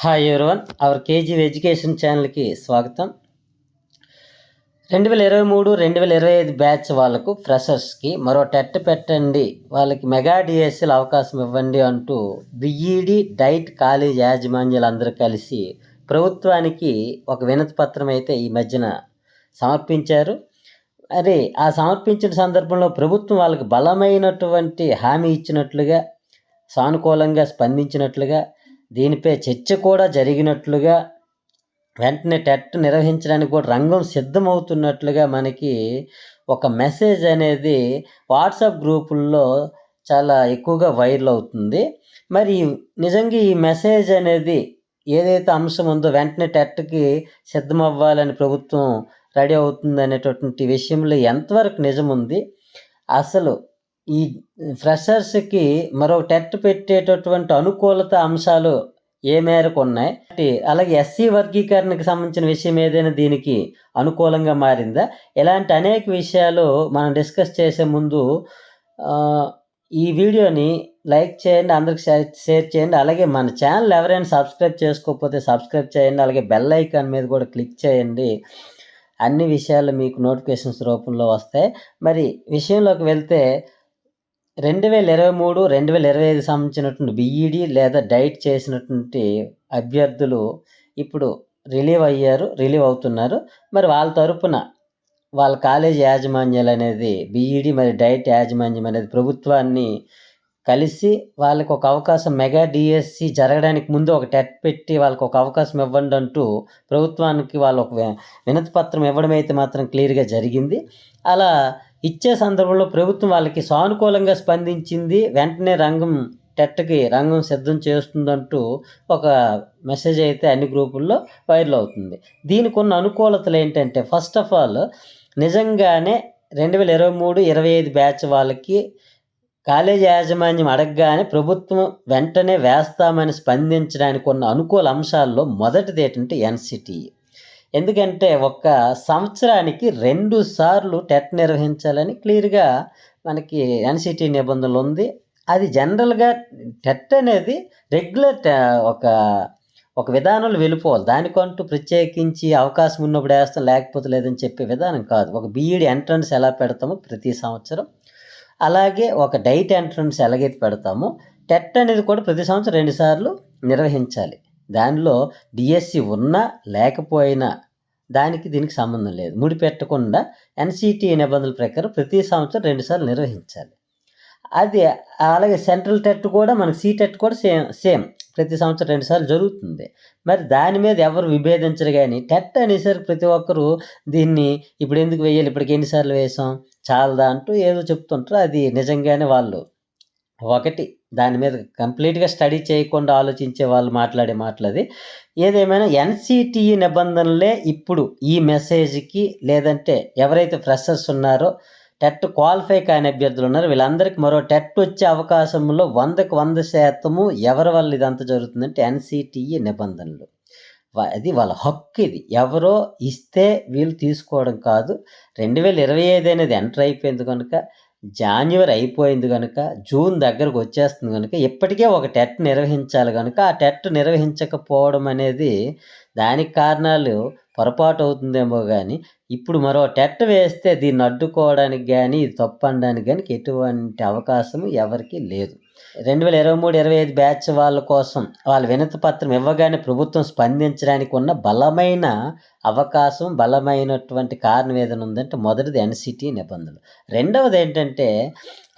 Hi everyone our KG education ఛానల్కి స్వాగతం. రెండు వేల ఇరవై మూడు రెండు వేల ఇరవై ఐదు బ్యాచ్ వాళ్ళకు ఫ్రెషర్స్కి మరో టెట్ పెట్టండి. వాళ్ళకి మెగా డిఎస్ఎల్ అవకాశం ఇవ్వండి అంటూ బిఈడి డైట్ కాలేజ్ యాజమాన్యాలు అందరూ కలిసి ప్రభుత్వానికి ఒక వినతి పత్రం అయితే ఈ మధ్యన సమర్పించారు. అరే ఆ సమర్పించిన సందర్భంలో ప్రభుత్వం వాళ్ళకి బలమైనటువంటి హామీ ఇచ్చినట్లుగా సానుకూలంగా స్పందించినట్లుగా దీనిపై చర్చ కూడా జరిగినట్లుగా వెంటనే టెట్ నిర్వహించడానికి కూడా రంగం సిద్ధమవుతున్నట్లుగా మనకి ఒక మెసేజ్ అనేది వాట్సాప్ గ్రూపుల్లో చాలా ఎక్కువగా వైరల్ అవుతుంది. మరి నిజంగా ఈ మెసేజ్ అనేది ఏదైతే అంశం ఉందో వెంటనే టెట్కి సిద్ధమవ్వాలని ప్రభుత్వం రెడీ అవుతుంది అనేటటువంటి విషయంలో ఎంతవరకు నిజం ఉంది అసలు ఈ ఫ్రెషర్స్కి మరో టెట్ పెట్టేటటువంటి అనుకూలత అంశాలు ఏ మేరకు ఉన్నాయి? అలాగే ఎస్సీ వర్గీకరణకు సంబంధించిన విషయం ఏదైనా దీనికి అనుకూలంగా మారిందా? ఇలాంటి అనేక విషయాలు మనం డిస్కస్ చేసే ముందు ఈ వీడియోని లైక్ చేయండి అందరికి షేర్ షేర్ చేయండి. అలాగే మన ఛానల్ ఎవరైనా సబ్స్క్రైబ్ చేసుకోకపోతే సబ్స్క్రైబ్ చేయండి. అలాగే బెల్ ఐకాన్ మీద కూడా క్లిక్ చేయండి. అన్ని విషయాలు మీకు నోటిఫికేషన్స్ రూపంలో వస్తాయి. మరి విషయంలోకి వెళ్తే రెండు వేల ఇరవై మూడు రెండు వేల ఇరవై ఐదు సంబంధించినటువంటి బిఈడి లేదా డైట్ చేసినటువంటి అభ్యర్థులు ఇప్పుడు రిలీవ్ అయ్యారు రిలీవ్ అవుతున్నారు. మరి వాళ్ళ తరపున వాళ్ళ కాలేజ్ యాజమాన్యాలు అనేది బిఈడి మరి డైట్ యాజమాన్యం అనేది ప్రభుత్వాన్ని కలిసి వాళ్ళకి ఒక అవకాశం మెగా డిఎస్సి జరగడానికి ముందు ఒక టెట్ పెట్టి వాళ్ళకి ఒక అవకాశం ఇవ్వండి అంటూ ప్రభుత్వానికి వాళ్ళు ఒక వినతి పత్రం ఇవ్వడం అయితే మాత్రం క్లియర్గా జరిగింది. అలా ఇచ్చే సందర్భంలో ప్రభుత్వం వాళ్ళకి సానుకూలంగా స్పందించింది. వెంటనే రంగం టెట్కి రంగం సిద్ధం చేస్తుందంటూ ఒక మెసేజ్ అయితే అన్ని గ్రూపుల్లో వైరల్ అవుతుంది. దీనికి ఉన్న అనుకూలతలు ఏంటంటే ఫస్ట్ ఆఫ్ ఆల్ నిజంగానే రెండు వేల ఇరవై మూడు ఇరవై ఐదు బ్యాచ్ వాళ్ళకి కాలేజీ యాజమాన్యం అడగగానే ప్రభుత్వం వెంటనే వేస్తామని స్పందించడానికి ఉన్న అనుకూల అంశాల్లో మొదటిది ఏంటంటే ఎన్సిటి ఎందుకంటే ఒక సంవత్సరానికి రెండు సార్లు టెట్ నిర్వహించాలని క్లియర్గా మనకి ఎన్సిటి నిబంధనలు ఉంది. అది జనరల్గా టెట్ అనేది రెగ్యులర్ ఒక ఒక విధానంలో వెళ్ళిపోవాలి. దానికంటూ ప్రత్యేకించి అవకాశం ఉన్నప్పుడు వేస్తాం లేకపోతే లేదని చెప్పే విధానం కాదు. ఒక బీఈడి ఎంట్రన్స్ ఎలా పెడతామో ప్రతి సంవత్సరం. అలాగే ఒక డైట్ ఎంట్రన్స్ ఎలాగైతే పెడతామో టెట్ అనేది కూడా ప్రతి సంవత్సరం రెండుసార్లు నిర్వహించాలి. దానిలో డిఎస్సి ఉన్నా లేకపోయినా దానికి దీనికి సంబంధం లేదు. ముడిపెట్టకుండా ఎన్సిటి నిబంధనల ప్రకారం ప్రతి సంవత్సరం రెండుసార్లు నిర్వహించాలి. అది అలాగే సెంట్రల్ టెట్ కూడా మనకి సీ టెట్ కూడా సేమ్ సేమ్ ప్రతి సంవత్సరం రెండుసార్లు జరుగుతుంది. మరి దాని మీద ఎవరు విభేదించరు కానీ టెట్ అనేసరికి ప్రతి ఒక్కరూ దీన్ని ఇప్పుడు ఎందుకు వేయాలి? ఇప్పటికి ఎన్నిసార్లు వేసాం? చాలదా అంటూ ఏదో చెప్తుంటారు. అది నిజంగానే వాళ్ళు ఒకటి దాని మీద కంప్లీట్గా స్టడీ చేయకుండా ఆలోచించే వాళ్ళు మాట్లాడే మాటలు అది ఏదేమైనా ఎన్సిటిఈ నిబంధనలే ఇప్పుడు ఈ మెసేజ్కి లేదంటే ఎవరైతే ఫ్రెషర్స్ ఉన్నారో టెట్ క్వాలిఫై కాని అభ్యర్థులు ఉన్నారో వీళ్ళందరికీ మరో టెట్ వచ్చే అవకాశంలో వందకు వంద శాతము ఎవరి వల్ల ఇదంతా జరుగుతుందంటే ఎన్సిటిఈ నిబంధనలు. అది వాళ్ళ హక్కు ఇది. ఎవరో ఇస్తే వీళ్ళు తీసుకోవడం కాదు. రెండు వేల ఇరవై ఐదు అనేది ఎంటర్ అయిపోయింది కనుక జాన్యువరి అయిపోయింది కనుక జూన్ దగ్గరకు వచ్చేస్తుంది కనుక ఇప్పటికే ఒక టెట్ నిర్వహించాలి కనుక ఆ టెట్ నిర్వహించకపోవడం అనేది దానికి కారణాలు పొరపాటు అవుతుందేమో కానీ ఇప్పుడు మరో టెట్ వేస్తే దీన్ని అడ్డుకోవడానికి కానీ ఇది తప్పు అనడానికి కానీ ఎటువంటి అవకాశం ఎవరికీ లేదు. రెండు వేల ఇరవై మూడు ఇరవై ఐదు బ్యాచ్ వాళ్ళ కోసం వాళ్ళ వినతి పత్రం ఇవ్వగానే ప్రభుత్వం స్పందించడానికి ఉన్న బలమైన అవకాశం బలమైనటువంటి కారణం ఏదైనా ఉందంటే మొదటిది ఎన్సిటీ నిబంధనలు. రెండవది ఏంటంటే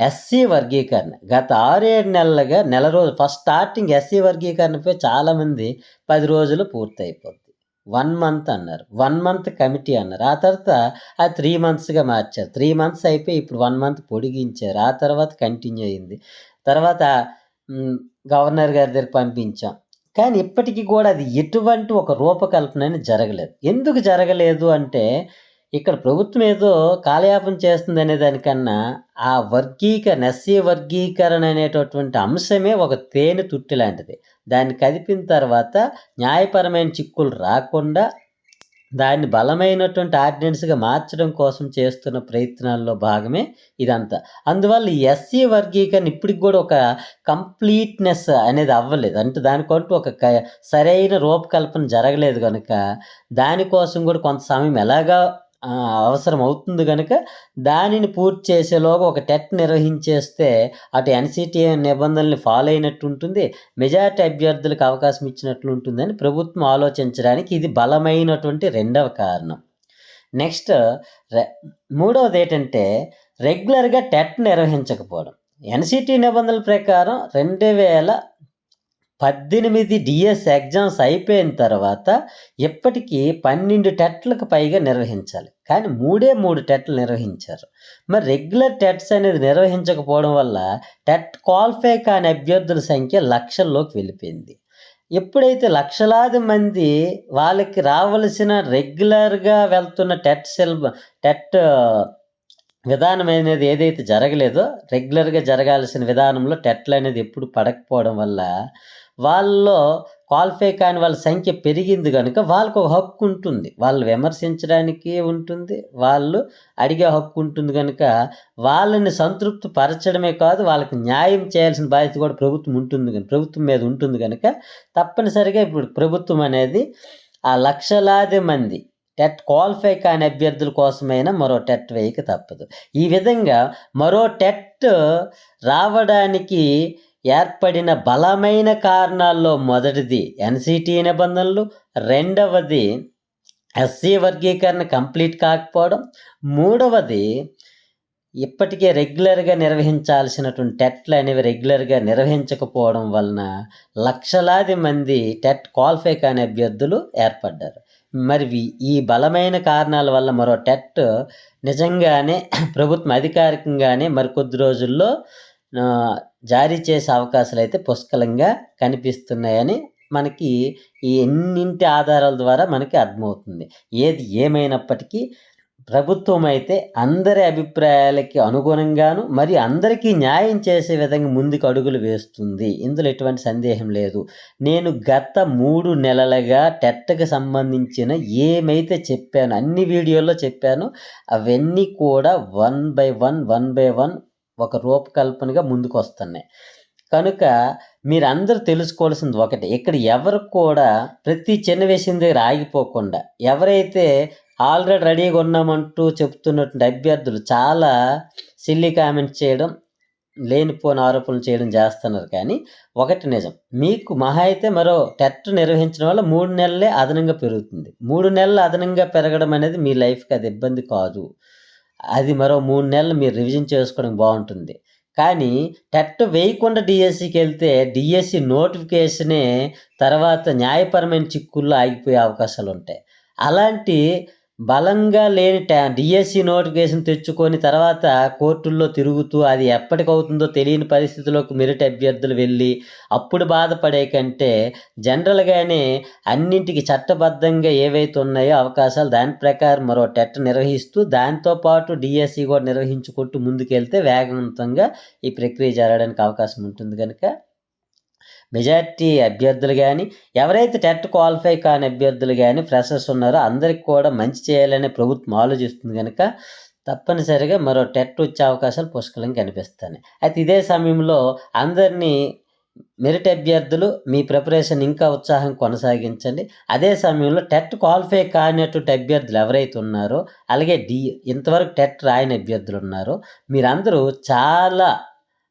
ఎస్సీ వర్గీకరణ. గత ఆరేడు నెలలుగా నెల రోజు ఫస్ట్ స్టార్టింగ్ ఎస్సీ వర్గీకరణపై చాలామంది పది రోజులు పూర్తయిపోద్ది. వన్ మంత్ అన్నారు. వన్ మంత్ కమిటీ అన్నారు. ఆ తర్వాత అది త్రీ మంత్స్గా మార్చారు. త్రీ మంత్స్ అయిపోయి ఇప్పుడు వన్ మంత్ పొడిగించారు. ఆ తర్వాత కంటిన్యూ అయింది. తర్వాత గవర్నర్ గారి దగ్గరికి పంపించాం. కానీ ఇప్పటికీ కూడా అది ఎటువంటి ఒక రూపకల్పన జరగలేదు. ఎందుకు జరగలేదు అంటే ఇక్కడ ప్రభుత్వం ఏదో కాలయాపన చేస్తుంది అనే దానికన్నా ఆ వర్గీకరణ ఎస్సీ వర్గీకరణ అనేటటువంటి అంశమే ఒక తేనె తుట్టి లాంటిది. దాన్ని కదిపిన తర్వాత న్యాయపరమైన చిక్కులు రాకుండా దాన్ని బలమైనటువంటి ఆర్డినెన్స్గా మార్చడం కోసం చేస్తున్న ప్రయత్నాల్లో భాగమే ఇదంతా. అందువల్ల ఎస్సీ వర్గీకరణ ఇప్పటికి కూడా ఒక కంప్లీట్నెస్ అనేది అవ్వలేదు. అంటే దానికంటూ ఒక క- సరైన రూపకల్పన జరగలేదు కనుక దానికోసం కూడా కొంత సమయం ఎలాగా అవసరం అవుతుంది కనుక దానిని పూర్తి చేసేలోగా ఒక టెట్ నిర్వహించేస్తే అటు ఎన్సిటిఏ నిబంధనల్ని ఫాలో అయినట్టు ఉంటుంది మెజారిటీ అభ్యర్థులకు అవకాశం ఇచ్చినట్లు ఉంటుందని ప్రభుత్వం ఆలోచించడానికి ఇది బలమైనటువంటి రెండవ కారణం. నెక్స్ట్ రె- మూడవది ఏంటంటే రెగ్యులర్గా టెట్ నిర్వహించకపోవడం. ఎన్సిటి నిబంధనల ప్రకారం రెండు వేల పద్దెనిమిది డిఎస్ ఎగ్జామ్స్ అయిపోయిన తర్వాత ఇప్పటికీ పన్నెండు టెట్లకు పైగా నిర్వహించాలి. కానీ మూడే మూడు టెట్లు నిర్వహించారు. మరి రెగ్యులర్ టెట్స్ అనేది నిర్వహించకపోవడం వల్ల టెట్ క్వాలిఫై కాని అభ్యర్థుల సంఖ్య లక్షల్లోకి వెళ్ళిపోయింది. ఎప్పుడైతే లక్షలాది మంది వాళ్ళకి రావలసిన రెగ్యులర్గా వెళ్తున్న టెట్ సిలబ టెట్ విధానం అనేది ఏదైతే జరగలేదో రెగ్యులర్గా జరగాల్సిన విధానంలో టెట్లు అనేది ఎప్పుడు పడకపోవడం వల్ల వాళ్ళలో క్వాలిఫై కాని వాళ్ళ సంఖ్య పెరిగింది కనుక వాళ్ళకు ఒక హక్కు ఉంటుంది. వాళ్ళు విమర్శించడానికి ఉంటుంది. వాళ్ళు అడిగే హక్కు ఉంటుంది కనుక వాళ్ళని సంతృప్తి పరచడమే కాదు వాళ్ళకి న్యాయం చేయాల్సిన బాధ్యత కూడా ప్రభుత్వం ఉంటుంది కనుక ప్రభుత్వం మీద ఉంటుంది కనుక తప్పనిసరిగా ఇప్పుడు ప్రభుత్వం అనేది ఆ లక్షలాది మంది టెట్ క్వాలిఫై కాని అభ్యర్థుల కోసమైనా మరో టెట్ వేయక తప్పదు. ఈ విధంగా మరో టెట్ రావడానికి ఏర్పడిన బలమైన కారణాల్లో మొదటిది ఎన్సిటి నిబంధనలు రెండవది ఎస్సీ వర్గీకరణ కంప్లీట్ కాకపోవడం మూడవది ఇప్పటికే రెగ్యులర్గా నిర్వహించాల్సినటువంటి టెట్లు అనేవి రెగ్యులర్గా నిర్వహించకపోవడం వలన లక్షలాది మంది టెట్ క్వాలిఫై కాని అభ్యర్థులు ఏర్పడ్డారు. మరి ఈ బలమైన కారణాల వల్ల మరో టెట్ నిజంగానే ప్రభుత్వం అధికారికంగానే మరికొద్ది రోజుల్లో జారీ చేసే అవకాశాలు అయితే పుష్కలంగా కనిపిస్తున్నాయని మనకి ఈ ఎన్నింటి ఆధారాల ద్వారా మనకి అర్థమవుతుంది. ఏది ఏమైనప్పటికీ ప్రభుత్వం అయితే అందరి అభిప్రాయాలకి అనుగుణంగాను మరి అందరికీ న్యాయం చేసే విధంగా ముందుకు అడుగులు వేస్తుంది. ఇందులో ఎటువంటి సందేహం లేదు. నేను గత మూడు నెలలుగా టెట్కి సంబంధించిన ఏమైతే చెప్పాను అన్ని వీడియోల్లో చెప్పాను అవన్నీ కూడా one by one one by one ఒక రూపకల్పనగా ముందుకు వస్తున్నాయి కనుక మీరందరూ తెలుసుకోవాల్సింది ఒకటి. ఇక్కడ ఎవరు కూడా ప్రతి చిన్న విషయం దగ్గర ఆగిపోకుండా ఎవరైతే ఆల్రెడీ రెడీగా ఉన్నామంటూ చెప్తున్నటువంటి అభ్యర్థులు చాలా సిల్లీ కామెంట్స్ చేయడం లేనిపోని ఆరోపణలు చేయడం చేస్తున్నారు. కానీ ఒకటి నిజం మీకు మహా అయితే మరో టెట్ నిర్వహించడం వల్ల మూడు నెలలే అదనంగా పెరుగుతుంది. మూడు నెలలు అదనంగా పెరగడం అనేది మీ లైఫ్కి అది ఇబ్బంది కాదు. అది మరో మూడు నెలలు మీరు రివిజన్ చేసుకోవడం బాగుంటుంది. కానీ టెట్ వేయకుండా డిఎస్సికి వెళ్తే డిఎస్సి నోటిఫికేషనే తర్వాత న్యాయపరమైన చిక్కుల్లో ఆగిపోయే అవకాశాలు ఉంటాయి అలాంటి బలంగా లేని డిఎస్సి నోటిఫికేషన్ తెచ్చుకొని తర్వాత కోర్టుల్లో తిరుగుతూ అది ఎప్పటికవుతుందో తెలియని పరిస్థితిలోకి మెరిట్ అభ్యర్థులు వెళ్ళి అప్పుడు బాధపడే కంటే జనరల్గానే అన్నింటికి చట్టబద్ధంగా ఏవైతే ఉన్నాయో అవకాశాలు దాని ప్రకారం మరో టెట్ నిర్వహిస్తూ దాంతోపాటు డిఎస్సి కూడా నిర్వహించుకుంటూ ముందుకెళ్తే వేగవంతంగా ఈ ప్రక్రియ జరగడానికి అవకాశం ఉంటుంది కనుక మెజార్టీ అభ్యర్థులు కానీ ఎవరైతే టెట్ క్వాలిఫై కాని అభ్యర్థులు కానీ ఫ్రెషర్స్ ఉన్నారో అందరికి కూడా మంచి చేయాలనే ప్రభుత్వం ఆలోచిస్తుంది కనుక తప్పనిసరిగా మరో టెట్ వచ్చే అవకాశాలు పుష్కలంగా కనిపిస్తాయి. అయితే ఇదే సమయంలో అందరినీ మెరిట్ అభ్యర్థులు మీ ప్రిపరేషన్ ఇంకా ఉత్సాహం కొనసాగించండి. అదే సమయంలో టెట్ క్వాలిఫై కానటువంటి అభ్యర్థులు ఎవరైతే ఉన్నారో అలాగే డి ఇంతవరకు టెట్ రాయని అభ్యర్థులు ఉన్నారో మీరందరూ చాలా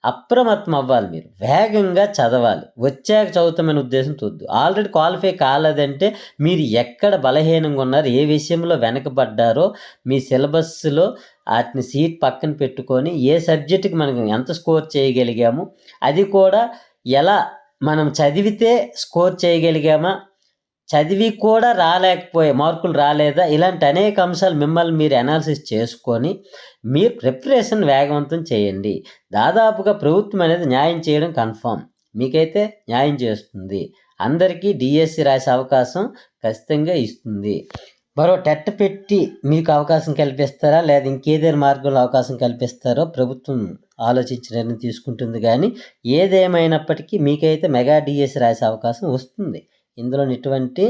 అప్రమత్తం అవ్వాలి మీరు. వేగంగా చదవాలి. వచ్చాక చదువుతామనే ఉద్దేశం చూద్దు. ఆల్రెడీ క్వాలిఫై కాలేదంటే మీరు ఎక్కడ బలహీనంగా ఉన్నారు ఏ విషయంలో వెనకబడ్డారో మీ సిలబస్లో వాటిని సీట్ పక్కన పెట్టుకొని ఏ సబ్జెక్టుకి మనం ఎంత స్కోర్ చేయగలిగాము అది కూడా ఎలా మనం చదివితే స్కోర్ చేయగలిగామా చదివి కూడా రాలేకపోయే మార్కులు రాలేదా? ఇలాంటి అనేక అంశాలు మిమ్మల్ని మీరు అనాలిసిస్ చేసుకొని మీరు ప్రిపరేషన్ వేగవంతం చేయండి. దాదాపుగా ప్రభుత్వం అనేది న్యాయం చేయడం కన్ఫామ్ మీకైతే న్యాయం చేస్తుంది. అందరికీ డిఎస్సి రాసే అవకాశం ఖచ్చితంగా ఇస్తుంది. మరో టెట్ పెట్టి మీకు అవకాశం కల్పిస్తారా? లేదా ఇంకేదైనా మార్గంలో అవకాశం కల్పిస్తారో ప్రభుత్వం ఆలోచించిన నిర్ణయం తీసుకుంటుంది. కానీ ఏదేమైనప్పటికీ మీకైతే మెగా డిఎస్సి రాసే అవకాశం వస్తుంది. ఇందులో ఎటువంటి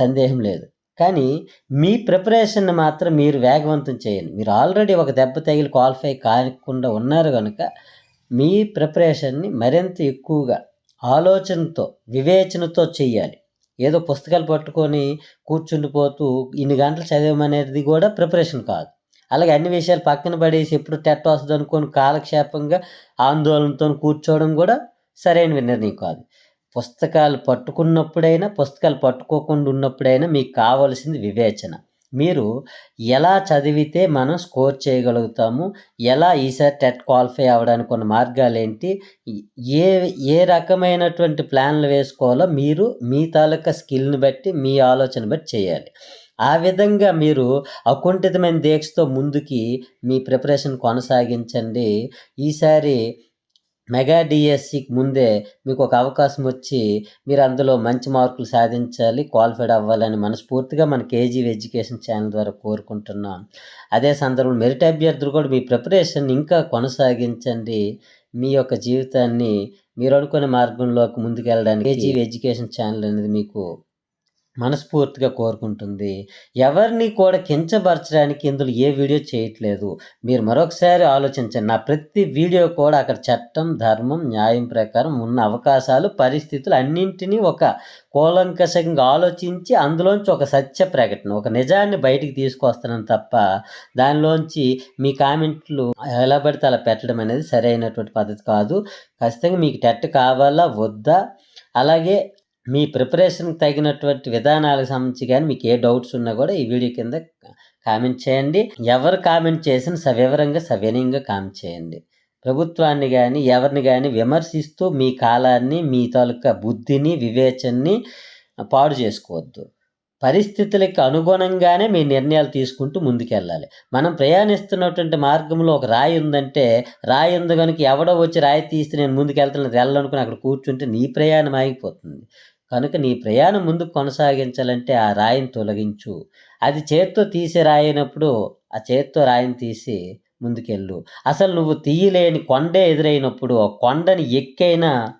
సందేహం లేదు. కానీ మీ ప్రిపరేషన్ని మాత్రం మీరు వేగవంతం చేయండి. మీరు ఆల్రెడీ ఒక దెబ్బ తగిలి క్వాలిఫై కాకుండా ఉన్నారు కనుక మీ ప్రిపరేషన్ని మరింత ఎక్కువగా ఆలోచనతో వివేచనతో చేయాలి ఏదో పుస్తకాలు పట్టుకొని కూర్చుండిపోతూ ఇన్ని గంటలు చదివమనేది కూడా ప్రిపరేషన్ కాదు. అలాగే అన్ని విషయాలు పక్కన పడేసి ఎప్పుడు టెట్ వస్తుంది అనుకొని కాలక్షేపంగా ఆందోళనతో కూర్చోవడం కూడా సరైన నిర్ణయం కాదు. పుస్తకాలు పట్టుకున్నప్పుడైనా పుస్తకాలు పట్టుకోకుండా ఉన్నప్పుడైనా మీకు కావాల్సింది వివేచన. మీరు ఎలా చదివితే మనం స్కోర్ చేయగలుగుతాము ఎలా ఈసారి టెట్ క్వాలిఫై అవ్వడానికి కొన్ని మార్గాలు ఏంటి ఏ ఏ రకమైనటువంటి ప్లాన్లు వేసుకోవాలో మీరు మీ తాలూకా స్కిల్ని బట్టి మీ ఆలోచన బట్టి చేయాలి. ఆ విధంగా మీరు అకుంఠితమైన దీక్షతో ముందుకి మీ ప్రిపరేషన్ కొనసాగించండి. ఈసారి మెగా డిఎస్సికి ముందే మీకు ఒక అవకాశం వచ్చి మీరు అందులో మంచి మార్కులు సాధించాలి క్వాలిఫైడ్ అవ్వాలని మనస్ఫూర్తిగా మన కేజీ ఎడ్యుకేషన్ ఛానల్ ద్వారా కోరుకుంటున్నాం. అదే సందర్భంలో మెరిట్ అభ్యర్థులు కూడా మీ ప్రిపరేషన్ ఇంకా కొనసాగించండి. మీ యొక్క జీవితాన్ని మీరు అనుకునే మార్గంలోకి ముందుకెళ్ళడానికి కేజీ ఎడ్యుకేషన్ ఛానల్ అనేది మీకు మనస్ఫూర్తిగా కోరుకుంటుంది. ఎవరిని కూడా కించపరచడానికి ఇందులో ఏ వీడియో చేయట్లేదు. మీరు మరొకసారి ఆలోచించండి. నా ప్రతి వీడియో కూడా అక్కడ చట్టం ధర్మం న్యాయం ప్రకారం ఉన్న అవకాశాలు పరిస్థితులు అన్నింటినీ ఒక కూలంకషంగా ఆలోచించి అందులోంచి ఒక సత్య ప్రకటన ఒక నిజాన్ని బయటికి తీసుకొస్తున్నాను తప్ప దానిలోంచి మీ కామెంట్లు ఎలా పడితే అలా పెట్టడం అనేది సరైనటువంటి పద్ధతి కాదు. ఖచ్చితంగా మీకు టెట్ కావాలా? వద్దా? అలాగే మీ ప్రిపరేషన్కి తగినటువంటి విధానాలకు సంబంధించి కానీ మీకు ఏ డౌట్స్ ఉన్నా కూడా ఈ వీడియో కింద కామెంట్ చేయండి. ఎవరు కామెంట్ చేసిన సవివరంగా సవినయంగా కామెంట్ చేయండి. ప్రభుత్వాన్ని కానీ ఎవరిని కానీ విమర్శిస్తూ మీ కాలాన్ని మీ తాలూకా బుద్ధిని వివేచనని పాడు చేసుకోవద్దు. పరిస్థితులకు అనుగుణంగానే మీ నిర్ణయాలు తీసుకుంటూ ముందుకెళ్ళాలి. మనం ప్రయాణిస్తున్నటువంటి మార్గంలో ఒక రాయి ఉందంటే రాయి ఉంది కనుక ఎవడో వచ్చి రాయి తీస్తే నేను ముందుకెళ్తున్నది వెళ్ళాలనుకుని అక్కడ కూర్చుంటే నీ ప్రయాణం ఆగిపోతుంది. కనుక నీ ప్రయాణం ముందుకు కొనసాగించాలంటే ఆ రాయిని తొలగించు. అది చేత్తో తీసి రాయినప్పుడు ఆ చేత్తో రాయిని తీసి ముందుకెళ్ళు. అసలు నువ్వు తీయలేని కొండే ఎదురైనప్పుడు ఆ కొండని ఎక్కైనా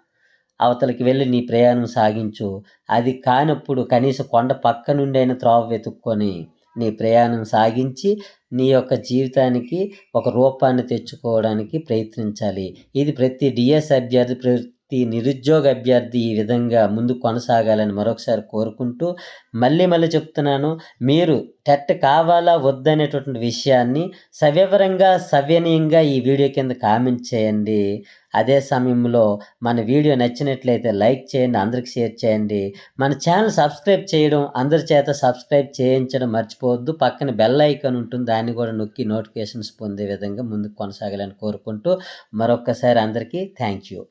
అవతలకి వెళ్ళి నీ ప్రయాణం సాగించు. అది కానప్పుడు కనీసం కొండ పక్క నుండి అయినా త్రోవ వెతుక్కొని నీ ప్రయాణం సాగించి నీ యొక్క జీవితానికి ఒక రూపాన్ని తెచ్చుకోవడానికి ప్రయత్నించాలి. ఇది ప్రతి డిఎస్ అభ్యర్థి ఈ నిరుద్యోగ అభ్యర్థి ఈ విధంగా ముందు కొనసాగాలని మరొకసారి కోరుకుంటూ మళ్ళీ మళ్ళీ చెప్తున్నాను. మీరు టెట్ కావాలా వద్దనేటటువంటి విషయాన్ని సవివరంగా సవ్యనీయంగా ఈ వీడియో కింద కామెంట్ చేయండి. అదే సమయంలో మన వీడియో నచ్చినట్లయితే లైక్ చేయండి అందరికి షేర్ చేయండి. మన ఛానల్ సబ్స్క్రైబ్ చేయడం అందరి చేత సబ్స్క్రైబ్ చేయించడం మర్చిపోవద్దు. పక్కన బెల్ ఐకాన్ ఉంటుంది దాన్ని కూడా నొక్కి నోటిఫికేషన్స్ పొందే విధంగా ముందుకు కొనసాగాలని కోరుకుంటూ మరొక్కసారి అందరికీ థ్యాంక్ యూ.